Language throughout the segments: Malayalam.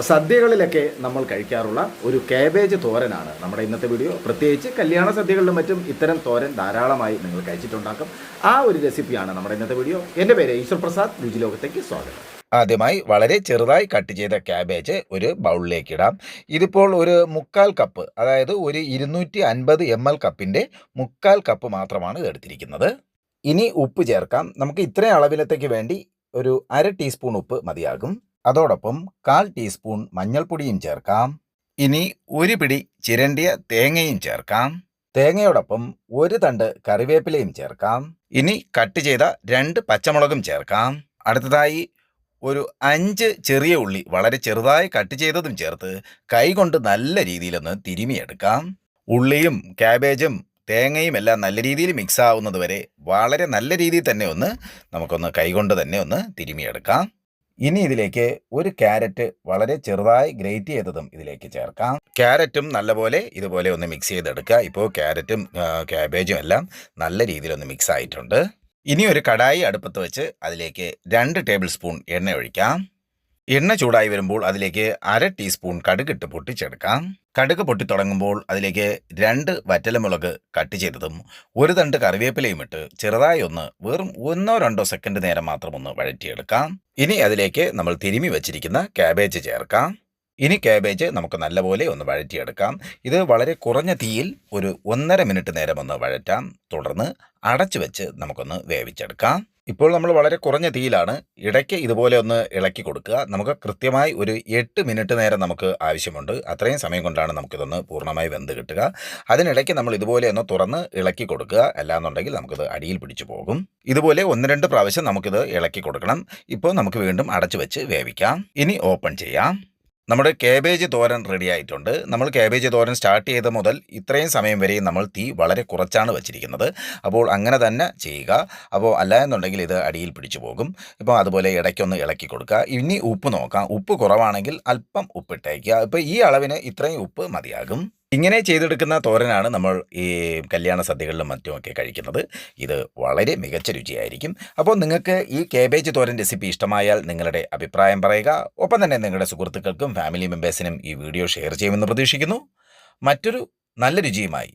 സദ്യകളിലൊക്കെ നമ്മൾ കഴിക്കാറുള്ള ഒരു കാബേജ് തോരനാണ്. നമ്മുടെ ഇന്നത്തെ വീഡിയോ പ്രത്യേകിച്ച് കല്യാണ സദ്യകളിലും മറ്റും ഇത്തരം തോരൻ ധാരാളമായി നിങ്ങൾ കഴിച്ചിട്ടുണ്ടാക്കും. ആ ഒരു റെസിപ്പിയാണ് നമ്മുടെ ഇന്നത്തെ വീഡിയോ എന്റെ പേര് ഈശ്വർ പ്രസാദ്. രുചിലോകത്തേക്ക് സ്വാഗതം. ആദ്യമായി വളരെ ചെറുതായി കട്ട് ചെയ്ത ക്യാബേജ് ഒരു ബൗളിലേക്ക് ഇടാം. ഇതിപ്പോൾ ഒരു മുക്കാൽ കപ്പ് അതായത് ഒരു ഇരുന്നൂറ്റി അൻപത് എം എൽ കപ്പിന്റെ മുക്കാൽ കപ്പ് മാത്രമാണ് എടുത്തിരിക്കുന്നത്. ഇനി ഉപ്പ് ചേർക്കാം. നമുക്ക് ഇത്രയും അളവിലത്തേക്ക് വേണ്ടി ഒരു അര ടീസ്പൂൺ ഉപ്പ് മതിയാകും. അതോടൊപ്പം കാൽ ടീസ്പൂൺ മഞ്ഞൾപ്പൊടിയും ചേർക്കാം. ഇനി ഒരു പിടി ചിരണ്ടിയ തേങ്ങയും ചേർക്കാം. തേങ്ങയോടൊപ്പം ഒരു തണ്ട് കറിവേപ്പിലയും ചേർക്കാം. ഇനി കട്ട് ചെയ്ത രണ്ട് പച്ചമുളകും ചേർക്കാം. അടുത്തതായി ഒരു അഞ്ച് ചെറിയ ഉള്ളി വളരെ ചെറുതായി കട്ട് ചെയ്തതും ചേർത്ത് കൈകൊണ്ട് നല്ല രീതിയിലൊന്ന് തിരുമിയെടുക്കാം. ഉള്ളിയും ക്യാബേജും തേങ്ങയും എല്ലാം നല്ല രീതിയിൽ മിക്സ് ആവുന്നത് വരെ വളരെ നല്ല രീതിയിൽ തന്നെ ഒന്ന് നമുക്കൊന്ന് കൈകൊണ്ട് തന്നെ ഒന്ന് തിരുമിയെടുക്കാം. ഇനി ഇതിലേക്ക് ഒരു ക്യാരറ്റ് വളരെ ചെറുതായി ഗ്രേറ്റ് ചെയ്തതും ഇതിലേക്ക് ചേർക്കാം. ക്യാരറ്റും നല്ലപോലെ ഇതുപോലെ ഒന്ന് മിക്സ് ചെയ്തെടുക്കുക. ഇപ്പോൾ ക്യാരറ്റും ക്യാബേജും എല്ലാം നല്ല രീതിയിലൊന്ന് മിക്സ് ആയിട്ടുണ്ട്. ഇനി ഒരു കടായി അടുപ്പത്ത് വെച്ച് അതിലേക്ക് രണ്ട് ടേബിൾ സ്പൂൺ എണ്ണ ഒഴിക്കാം. എണ്ണ ചൂടായി വരുമ്പോൾ അതിലേക്ക് അര ടീസ്പൂൺ കടുകിട്ട് പൊട്ടിച്ചെടുക്കാം. കടുക് പൊട്ടി തുടങ്ങുമ്പോൾ അതിലേക്ക് രണ്ട് വറ്റലമുളക് കട്ട് ചെയ്തതും ഒരു തണ്ട് കറിവേപ്പിലയും ഇട്ട് ചെറുതായി ഒന്ന് വെറും ഒന്നോ രണ്ടോ സെക്കൻഡ് നേരം മാത്രം ഒന്ന് വഴറ്റിയെടുക്കാം. ഇനി അതിലേക്ക് നമ്മൾ തിരുമി വെച്ചിരിക്കുന്ന ക്യാബേജ് ചേർക്കാം. ഇനി ക്യാബേജ് നമുക്ക് നല്ലപോലെ ഒന്ന് വഴറ്റിയെടുക്കാം. ഇത് വളരെ കുറഞ്ഞ തീയിൽ ഒരു ഒന്നര മിനിറ്റ് നേരം ഒന്ന് വഴറ്റാം. തുടർന്ന് അടച്ചു വെച്ച് നമുക്കൊന്ന് വേവിച്ചെടുക്കാം. ഇപ്പോൾ നമ്മൾ വളരെ കുറഞ്ഞ തീയിലാണ്. ഇടയ്ക്ക് ഇതുപോലെ ഒന്ന് ഇളക്കി കൊടുക്കുക. നമുക്ക് കൃത്യമായി ഒരു എട്ട് മിനിറ്റ് നേരം നമുക്ക് ആവശ്യമുണ്ട്. അത്രയും സമയം കൊണ്ടാണ് നമുക്കിതൊന്ന് പൂർണമായി വെന്ത് കിട്ടുക. അതിനിടയ്ക്ക് നമ്മൾ ഇതുപോലെ ഒന്ന് തുറന്ന് ഇളക്കി കൊടുക്കുക. അല്ലാന്നുണ്ടെങ്കിൽ നമുക്കിത് അടിയിൽ പിടിച്ചു പോകും. ഇതുപോലെ ഒന്ന് രണ്ട് പ്രാവശ്യം നമുക്കിത് ഇളക്കി കൊടുക്കണം. ഇപ്പോൾ നമുക്ക് വീണ്ടും അടച്ചു വെച്ച് വേവിക്കാം. ഇനി ഓപ്പൺ ചെയ്യാം. നമ്മുടെ കേബേജ് തോരൻ റെഡി ആയിട്ടുണ്ട്. നമ്മൾ കേബേജ് തോരൻ സ്റ്റാർട്ട് ചെയ്ത മുതൽ ഇത്രയും സമയം വരെയും നമ്മൾ തീ വളരെ കുറച്ചാണ് വെച്ചിരിക്കുന്നത്. അപ്പോൾ അങ്ങനെ തന്നെ ചെയ്യുക. അപ്പോൾ അല്ല എന്നുണ്ടെങ്കിൽ ഇത് അടിയിൽ പിടിച്ചു പോകും. ഇപ്പോൾ അതുപോലെ ഇടയ്ക്കൊന്ന് ഇളക്കി കൊടുക്കുക. ഇനി ഉപ്പ് നോക്കാം. ഉപ്പ് കുറവാണെങ്കിൽ അല്പം ഉപ്പിട്ടേക്കുക. ഇപ്പോൾ ഈ അളവിന് ഇത്രയും ഉപ്പ് മതിയാകും. ഇങ്ങനെ ചെയ്തെടുക്കുന്ന തോരനാണ് നമ്മൾ ഈ കല്യാണ സദ്യകളിലും മറ്റുമൊക്കെ കഴിക്കുന്നത്. ഇത് വളരെ മികച്ച രുചിയായിരിക്കും. അപ്പോൾ നിങ്ങൾക്ക് ഈ കേബേജ് തോരൻ റെസിപ്പി ഇഷ്ടമായാൽ നിങ്ങളുടെ അഭിപ്രായം പറയുക. ഒപ്പം തന്നെ നിങ്ങളുടെ സുഹൃത്തുക്കൾക്കും ഫാമിലി മെമ്പേഴ്സിനും ഈ വീഡിയോ ഷെയർ ചെയ്യുമെന്ന് പ്രതീക്ഷിക്കുന്നു. മറ്റൊരു നല്ല രുചിയുമായി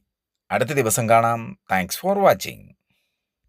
അടുത്ത ദിവസം കാണാം. Thanks for watching